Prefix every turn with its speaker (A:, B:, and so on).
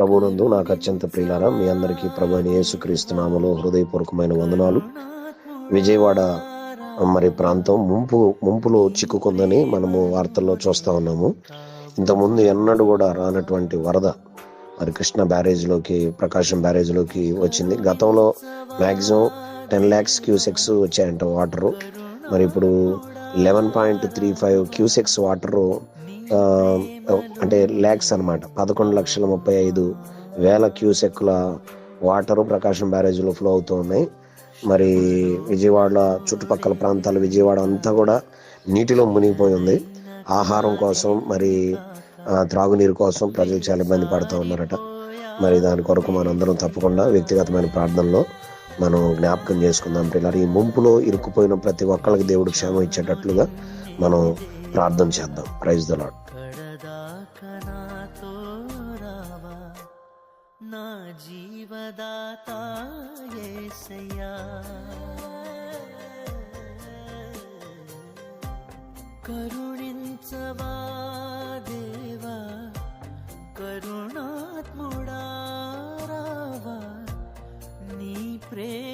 A: ప్రభునందు నాకు అత్యంత ప్రియులారా మీ అందరికీ ప్రభు అయిన యేసుక్రీస్తు నామలో హృదయపూర్వకమైన వందనాలు. విజయవాడ మరి ప్రాంతం ముంపు ముంపులో చిక్కుకుందని మనము వార్తల్లో చూస్తా ఉన్నాము. ఇంతకుముందు ఎన్నడూ కూడా రానటువంటి వరద మరి కృష్ణ బ్యారేజ్లోకి ప్రకాశం బ్యారేజ్లోకి వచ్చింది. గతంలో మ్యాక్సిమం టెన్ ల్యాక్స్ క్యూసెక్స్ వచ్చాయంట వాటరు. మరి ఇప్పుడు eleven point three five cusecs water అంటే ల్యాక్స్ అన్నమాట. పదకొండు లక్షల ముప్పై ఐదు వేల క్యూసెక్కుల వాటరు ప్రకాశం బ్యారేజ్లో ఫ్లో అవుతూ ఉన్నాయి మరి విజయవాడ చుట్టుపక్కల ప్రాంతాలు విజయవాడ అంతా కూడా నీటిలో మునిగిపోయి ఉంది. ఆహారం కోసం మరి త్రాగునీరు కోసం ప్రజలు చాలా ఇబ్బంది పడుతూ ఉన్నారట. మరి దాని కొరకు మనందరం తప్పకుండా వ్యక్తిగతమైన ప్రార్థనలో మనం జ్ఞాపకం చేసుకుందాం. పిల్లలు ఈ ముంపులో ఇరుక్కుపోయిన ప్రతి ఒక్కరికి దేవుడు క్షేమం ఇచ్చేటట్లుగా మనం ప్రార్థన చేద్దాం. ప్రైజ్ ద లాడ్
B: జీవదాత యేసయ్యా కరుణించవా దేవా కరుణాత్ముడా రావా నీ ప్రేమలోనే